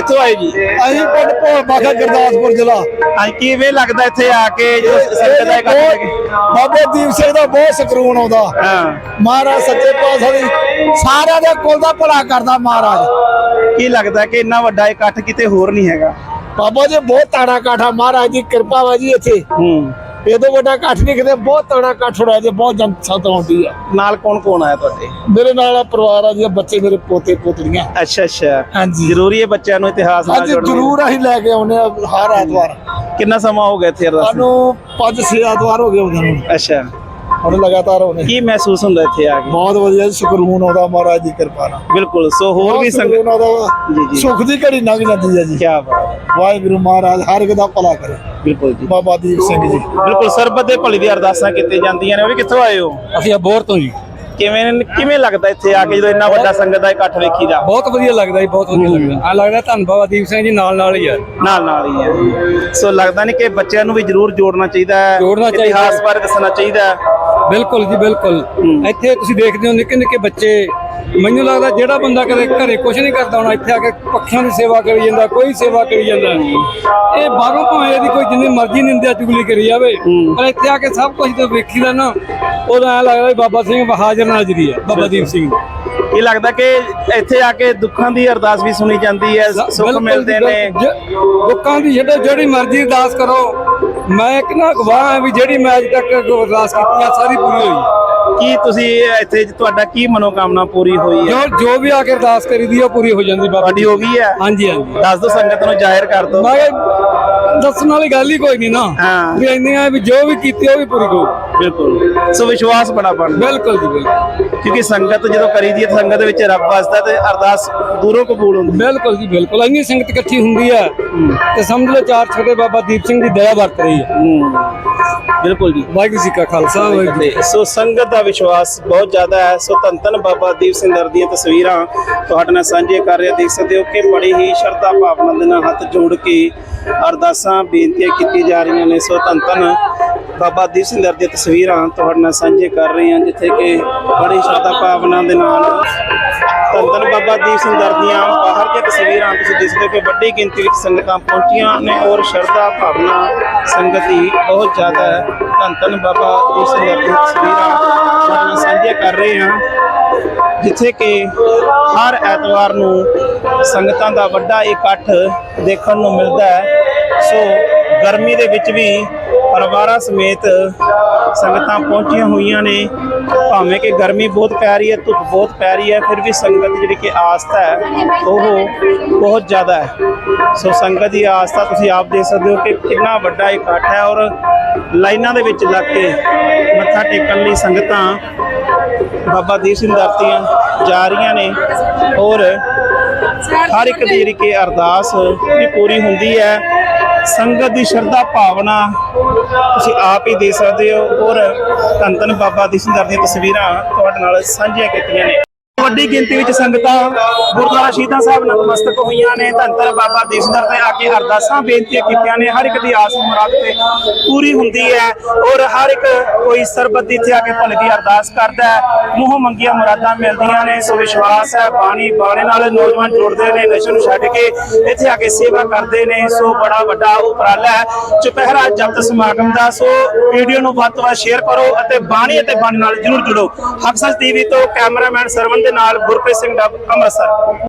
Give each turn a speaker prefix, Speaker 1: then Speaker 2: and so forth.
Speaker 1: ਕਿੱਥੋਂ ਆਏ ਜੀ?
Speaker 2: ਅਸੀਂ ਪਿੰਡ ਭੋਲ ਬਾਖਾ ਗੁਰਦਾਸਪੁਰ ਜ਼ਿਲ੍ਹਾ।
Speaker 1: ਹਾਂ ਕਿਵੇਂ ਲੱਗਦਾ ਇੱਥੇ ਆ ਕੇ ਜਦੋਂ ਸੰਗਤ ਦਾ ਇਕੱਠ
Speaker 2: ਬਾਬੇ ਦੀਪ ਸਿੰਘ ਦਾ ਬਹੁਤ ਸਕਰੂਨ ਆਉਂਦਾ।
Speaker 1: ਹਾਂ।
Speaker 2: ਮਹਾਰਾਜ ਸੱਚੇ ਪਾਤਸ਼ਾਹ ਦੀ ਸਾਰਿਆਂ ਦੇ ਕੁਲ ਦਾ ਭਲਾ ਕਰਦਾ ਮਹਾਰਾਜ।
Speaker 1: ਕੀ ਲੱਗਦਾ ਕਿ ਇੰਨਾ ਵੱਡਾ ਇਕੱਠ ਕਿਤੇ ਹੋਰ ਨਹੀਂ ਹੈਗਾ?
Speaker 2: ਬਾਬਾ ਜੀ ਬਹੁਤ ਤਾੜਾ ਕਾਠਾ ਮਹਾਰਾਜ ਦੀ ਕਿਰਪਾ ਵਾ ਜੀ ਇੱਥੇ।
Speaker 1: ਹੂੰ।
Speaker 2: ਇਹ ਤੋਂ ਵੱਡਾ ਇਕੱਠ ਨਹੀਂ ਕਿਤੇ ਬਹੁਤ ਤੜਾ ਇਕੱਠ ਹੋਇਆ ਜੀ ਬਹੁਤ ਜਨਤਾ ਆਉਂਦੀ ਆ।
Speaker 1: ਨਾਲ ਕੌਣ ਕੌਣ ਆਇਆ ਤੁਹਾਡੇ?
Speaker 2: ਮੇਰੇ ਨਾਲ ਆ ਪਰਿਵਾਰ ਆ ਜੀ ਬੱਚੇ ਮੇਰੇ ਪੋਤੇ ਪੋਤਰੀਆਂ।
Speaker 1: ਅੱਛਾ ਅੱਛਾ।
Speaker 2: ਹਾਂਜੀ।
Speaker 1: ਜ਼ਰੂਰੀ ਹੈ ਬੱਚਿਆਂ ਨੂੰ ਇਤਿਹਾਸ ਨਾਲ ਜੋੜਨਾ
Speaker 2: ਜ਼ਰੂਰ ਅਸੀਂ ਲੈ ਕੇ ਆਉਨੇ ਆ ਹਰ ਐਤਵਾਰ।
Speaker 1: ਕਿੰਨਾ ਸਮਾਂ ਹੋ ਗਿਆ ਇੱਥੇ?
Speaker 2: ਸਾਨੂੰ ਪੰਜ ਛੇ ਐਤਵਾਰ ਹੋ ਗਏ ਉਹਨਾਂ ਨੂੰ।
Speaker 1: ਅੱਛਾ।
Speaker 2: ਹੁਣ ਲਗਾਤਾਰ ਹੋਣੇ
Speaker 1: ਕੀ ਮਹਿਸੂਸ ਹੁੰਦਾ ਇੱਥੇ ਆ ਕੇ?
Speaker 2: ਬਹੁਤ ਵਧੀਆ ਸਕਰੂਨ ਆਉਂਦਾ ਮਹਾਰਾਜ ਦੀ ਕਿਰਪਾ ਨਾਲ।
Speaker 1: ਬਿਲਕੁਲ ਸੋ ਹੋਰ ਵੀ ਸੰਗਤ। ਜੀ, ਜੀ।
Speaker 2: ਸੁੱਖ ਦੀ ਘੜੀ ਲੰਘ ਜਾਂਦੀ ਹੈ ਜੀ।
Speaker 1: ਕੀ ਬਾਤ
Speaker 2: ਵਾਹਿਗੁਰੂ ਮਹਾਰਾਜ ਹਰ ਇੱਕ ਦਾ ਭਲਾ ਕਰੇ।
Speaker 1: ਬਿਲਕੁਲ ਜੀ।
Speaker 2: ਬਾਬਾ ਦੀਪ ਸਿੰਘ ਜੀ।
Speaker 1: ਬਿਲਕੁਲ ਸਰਬਤ ਦੇ ਭਲੀ ਦੀ ਅਰਦਾਸਾਂ ਕੀਤੀਆਂ ਜਾਂਦੀਆਂ ਨੇ। ਉਹ ਵੀ ਕਿੱਥੋਂ ਆਏ ਹੋ?
Speaker 3: ਅਸੀਂ ਅਬੋਰ ਤੋਂ ਜੀ।
Speaker 1: ਕਿਵੇਂ ਕਿਵੇਂ ਲੱਗਦਾ ਇੱਥੇ ਆ ਕੇ ਜਦੋਂ ਇੰਨਾ ਵੱਡਾ ਸੰਗਤ ਦਾ ਇਕੱਠ ਵੇਖੀਦਾ
Speaker 3: ਬਹੁਤ ਵਧੀਆ ਲੱਗਦਾ ਜੀ ਬਹੁਤ ਵਧੀਆ ਲੱਗਦਾ। ਆ ਲੱਗਦਾ ਧੰਨ ਬਾਬਾ ਦੀਪ ਸਿੰਘ ਜੀ ਨਾਲ ਨਾਲ ਹੀ ਆ।
Speaker 1: ਨਾਲ ਨਾਲ ਹੀ ਹੈ ਸੋ ਲੱਗਦਾ ਨਹੀਂ ਕਿ ਬੱਚਿਆਂ ਨੂੰ ਵੀ ਜ਼ਰੂਰ ਜੋੜਨਾ ਚਾਹੀਦਾ ਹੈ
Speaker 3: ਜੋੜਨਾ ਚਾਹੀਦਾ ਹੈ।
Speaker 1: ਇਤਿਹਾਸ ਬਾਰੇ ਦੱਸਣਾ ਚਾਹੀਦਾ ਹੈ।
Speaker 3: ਬਿਲਕੁਲ ਜੀ ਬਿਲਕੁਲ। ਇੱਥੇ ਤੁਸੀਂ ਦੇਖਦੇ ਹੋ ਨਿੱਕੇ ਨਿੱਕੇ ਬੱਚੇ। ਮੈਨੂੰ ਲੱਗਦਾ ਜਿਹੜਾ ਬੰਦਾ ਕਦੇ ਘਰੇ ਕੁਝ ਨਹੀਂ ਕਰਦਾ ਹੋਣਾ ਇੱਥੇ ਆ ਕੇ ਪੱਖਿਆਂ ਦੀ ਸੇਵਾ ਕਰੀ ਜਾਂਦਾ ਕੋਈ ਸੇਵਾ ਕਰੀ ਜਾਂਦਾ। ਇਹ ਬਾਹਰੋਂ ਭਾਵੇਂ ਇਹਦੀ ਕੋਈ ਜਿੰਨੀ ਮਰਜ਼ੀ ਨਿੰਦਿਆ ਚੁਗਲੀ ਕਰੀ ਜਾਵੇ ਪਰ ਇੱਥੇ ਆ ਕੇ ਸਭ ਕੁਝ ਤਾਂ ਵੇਖੀਦਾ ਨਾ ਉਹਦਾ ਐ ਲੱਗਦਾ ਬਾਬਾ ਸਿੰਘ ਹਾਜ਼ਰ ਨਾਜ਼ਰੀ ਹੈ ਬਾਬਾ ਦੀਪ ਸਿੰਘ।
Speaker 1: ਇਹ ਲੱਗਦਾ ਕਿ ਇੱਥੇ ਆ ਕੇ ਦੁੱਖਾਂ ਦੀ ਅਰਦਾਸ ਵੀ ਸੁਣੀ ਜਾਂਦੀ ਹੈ ਸੁੱਖ ਮਿਲਦੇ ਨੇ।
Speaker 3: ਲੋਕਾਂ ਦੀ ਜਿਹੜੀ ਮਰਜ਼ੀ ਅਰਦਾਸ ਕਰੋ। ਮੈਂ ਇੱਕ ਨਾ ਗਵਾਹ ਹਾਂ ਵੀ ਜਿਹੜੀ ਮੈਂ ਅੱਜ ਤੱਕ ਅਰਦਾਸ ਕੀਤੀ ਆ ਸਾਰੀ ਪੂਰੀ ਹੋਈ
Speaker 1: ਕੀ ਤੁਸੀਂ ਇੱਥੇ ਤੁਹਾਡਾ ਕੀ ਮਨੋਕਾਮਨਾ ਪੂਰੀ ਹੋਈ ਹੈ?
Speaker 3: ਜੋ ਜੋ ਵੀ ਆ ਕੇ ਅਰਦਾਸ ਕਰੀਦੀ ਆ ਉਹ ਪੂਰੀ ਹੋ ਜਾਂਦੀ ਬਾਬਾ
Speaker 1: ਤੁਹਾਡੀ ਹੋ ਗਈ ਹੈ?
Speaker 3: ਹਾਂਜੀ ਹਾਂਜੀ।
Speaker 1: ਦੱਸ ਦੋ ਸੰਗਤ ਨੂੰ ਜ਼ਾਹਿਰ ਕਰ ਦੋ
Speaker 3: ਮੈਂ ਦੱਸਣ ਵਾਲੀ ਗੱਲ ਹੀ ਕੋਈ ਨਹੀਂ ਨਾ।
Speaker 1: ਹਾਂ।
Speaker 3: ਵੀ ਇੰਨੀਆਂ ਵੀ ਜੋ ਵੀ ਕੀਤੀ ਉਹ ਵੀ ਪੂਰੀ ਹੋ
Speaker 1: ਬਿਲਕੁਲ। ਸੋ ਵਿਸ਼ਵਾਸ ਬੜਾ ਬਣਦਾ।
Speaker 3: ਬਿਲਕੁਲ ਜੀ ਬਿਲਕੁਲ।
Speaker 1: ਕਿਉਂਕਿ ਸੰਗਤ ਜਦੋਂ ਕਰੀਦੀ ਹੈ ਸੰਗਤ ਦੇ ਵਿੱਚ ਰੱਬ ਵਸਦਾ ਤੇ ਅਰਦਾਸ ਦੂਰੋਂ ਕਬੂਲ ਹੁੰਦੀ
Speaker 3: ਬਿਲਕੁਲ ਜੀ ਬਿਲਕੁਲ। ਇੰਨੀ ਸੰਗਤ ਇਕੱਠੀ ਹੁੰਦੀ ਹੈ। ਤੇ ਸਮਝ ਲਓ ਚਾਰ ਛੋਟੇ ਬਾਬਾ ਦੀਪ ਸਿੰਘ ਦੀ ਦਇਆ ਵਰਤ ਰਹੀ ਹੈ।
Speaker 1: ਹੂੰ। ਬਿਲਕੁਲ ਜੀ।
Speaker 3: ਵਾਹਿਗੁਰੂ ਜੀ ਕਾ ਖਾਲਸਾ ਵਾਹਿਗੁਰੂ ਜੀ
Speaker 1: ਤੇ ਸੋ ਸੰਗਤ ਦਾ ਵਿਸ਼ਵਾਸ ਬਹੁਤ ਜ਼ਿਆਦਾ ਹੈ। ਸੋ ਧੰਨ ਧੰਨ ਬਾਬਾ ਦੀਪ ਸਿੰਘ ਦਰ ਦੀਆਂ ਤਸਵੀਰਾਂ ਤੁਹਾਡੇ ਨਾਲ ਸਾਂਝੇ ਕਰ ਰਿਹਾ। ਦੇਖ ਸਕਦੇ ਹੋ ਕਿ ਬੜੀ ਹੀ ਸ਼ਰਧਾ ਭਾਵਨਾ ਦੇ ਨਾਲ ਹੱਥ ਜੋੜ ਕੇ ਅਰਦਾਸਾਂ ਬੇਨਤੀਆਂ ਕੀਤੀਆਂ ਜਾ ਰਹੀਆਂ ਨੇ। ਸੋ ਧੰਨ ਧੰਨ ਬਾਬਾ ਦੀਪ ਸਿੰਘ ਦਰ ਦੀਆਂ ਤਸਵੀਰਾਂ ਤੁਹਾਡੇ ਨਾਲ ਸਾਂਝੇ ਕਰ ਰਹੇ ਹਾਂ ਜਿੱਥੇ ਕਿ ਬੜੀ ਸ਼ਰਧਾ ਭਾਵਨਾ ਦੇ ਨਾਲ ਧੰਨ ਧੰਨ ਬਾਬਾ ਦੀਪ ਸਿੰਘ ਦਰ ਦੀਆਂ ਬਾਹਰ ਦੀਆਂ ਤਸਵੀਰਾਂ ਤੁਸੀਂ ਦਿਸਦੇ ਹੋ ਕਿ ਵੱਡੀ ਗਿਣਤੀ ਵਿੱਚ ਸੰਗਤਾਂ ਪਹੁੰਚੀਆਂ ਨੇ ਔਰ ਸ਼ਰਧਾ ਭਾਵਨਾ ਸੰਗਤ ਦੀ ਬਹੁਤ ਜ਼ਿਆਦਾ ਹੈ। ਧੰਨ ਧੰਨ ਬਾਬਾ ਦੀਪ ਦੀਆਂ ਤਸਵੀਰਾਂ ਤੁਹਾਡੇ ਨਾਲ ਸਾਂਝੀਆਂ ਕਰ ਰਹੇ ਹਾਂ। ਜਿੱਥੇ ਕਿ ਹਰ ਐਤਵਾਰ ਨੂੰ ਸੰਗਤਾਂ ਦਾ ਵੱਡਾ ਇਕੱਠ ਦੇਖਣ ਨੂੰ ਮਿਲਦਾ ਹੈ। ਸੋ ਗਰਮੀ ਦੇ ਵਿੱਚ ਵੀ ਪਰਿਵਾਰਾਂ ਸਮੇਤ ਸੰਗਤਾਂ ਪਹੁੰਚੀਆਂ ਹੋਈਆਂ ਨੇ। ਭਾਵੇਂ ਕਿ ਗਰਮੀ ਬਹੁਤ ਪੈ ਰਹੀ ਹੈ, ਧੁੱਪ ਬਹੁਤ ਪੈ ਰਹੀ ਹੈ, ਫਿਰ ਵੀ ਸੰਗਤ ਜਿਹੜੀ ਕਿ ਆਸਥਾ ਹੈ, ਉਹ ਬਹੁਤ ਜ਼ਿਆਦਾ ਹੈ। ਸੋ ਸੰਗਤ ਦੀ ਆਸਥਾ ਤੁਸੀਂ ਆਪ ਦੇਖ ਸਕਦੇ ਹੋ ਕਿ ਕਿੰਨਾ ਵੱਡਾ ਇਕੱਠ ਹੈ ਔਰ ਲਾਈਨਾਂ ਦੇ ਵਿੱਚ ਲੱਗ ਕੇ ਮੱਥਾ ਟੇਕਣ ਲਈ ਸੰਗਤਾਂ ਬਾਬਾ ਦੀਪ ਸਿੰਘ ਦਾਤੀਆਂ ਜਾ ਰਹੀਆਂ ਨੇ ਔਰ ਹਰ ਇੱਕ ਦੀ ਜਿਹੜੀ ਕਿ ਅਰਦਾਸ ਵੀ ਪੂਰੀ ਹੁੰਦੀ ਹੈ। ਸੰਗਤ ਦੀ ਸ਼ਰਧਾ ਭਾਵਨਾ ਤੁਸੀਂ ਆਪ ਹੀ ਦੇ ਸਕਦੇ ਹੋ। ਔਰ ਧੰਨ ਧੰਨ ਬਾਬਾ ਦੀਪ ਸਿੰਘ ਦੀਆਂ ਤਸਵੀਰਾਂ ਤੁਹਾਡੇ ਨਾਲ ਸਾਂਝੀਆਂ ਕੀਤੀਆਂ ਨੇ। ਵੱਡੀ ਗਿਣਤੀ ਵਿੱਚ ਸੰਗਤਾਂ ਗੁਰਦੁਆਰਾ ਸ਼ਹੀਦਾਂ ਸਾਹਿਬ ਨਤਮਸਤਕ ਹੋਈਆਂ ਨੇ। ਧੰਤਰ ਬਾਬਾ ਦੀਪ ਤੇ ਆ ਕੇ ਅਰਦਾਸਾਂ ਬੇਨਤੀਆਂ ਕੀਤੀਆਂ ਨੇ। ਹਰ ਇੱਕ ਦੀ ਆਸ ਮੁਰਾਦ ਤੇ ਪੂਰੀ ਹੁੰਦੀ ਹੈ ਔਰ ਹਰ ਇੱਕ ਕੋਈ ਸਰਬਤ ਇੱਥੇ ਆ ਕੇ ਭਲੇ ਦੀ ਅਰਦਾਸ ਕਰਦਾ ਹੈ। ਮੂੰਹ ਮੰਗੀਆਂ ਮੁਰਾਦਾਂ ਮਿਲਦੀਆਂ ਨੇ। ਸੋ ਵਿਸ਼ਵਾਸ ਹੈ, ਬਾਣੀ ਬਾਣੇ ਨਾਲ ਨੌਜਵਾਨ ਜੁੜਦੇ ਨੇ, ਨਸ਼ੇ ਨੂੰ ਛੱਡ ਕੇ ਇੱਥੇ ਆ ਕੇ ਸੇਵਾ ਕਰਦੇ ਨੇ। ਸੋ ਬੜਾ ਵੱਡਾ ਉਪਰਾਲਾ ਹੈ। ਚੁਪਹਿਰਾ ਜਪਤ ਸਮਾਗਮ ਦਾ। ਸੋ ਵੀਡੀਓ ਨੂੰ ਵੱਧ ਤੋਂ ਵੱਧ ਸ਼ੇਅਰ ਕਰੋ ਅਤੇ ਬਾਣੀ ਅਤੇ ਬਾਣੀ ਨਾਲ ਜਰੂਰ ਜੁੜੋ। ਹਕਸਸ ਟੀਵੀ ਤੋਂ ਕੈਮਰਾਮੈਨ ਸਰਵਨ ਦੇ ਨਾਲ ਗੁਰਪ੍ਰੀਤ ਸਿੰਘ ਡੱਬ ਅੰਮ੍ਰਿਤਸਰ।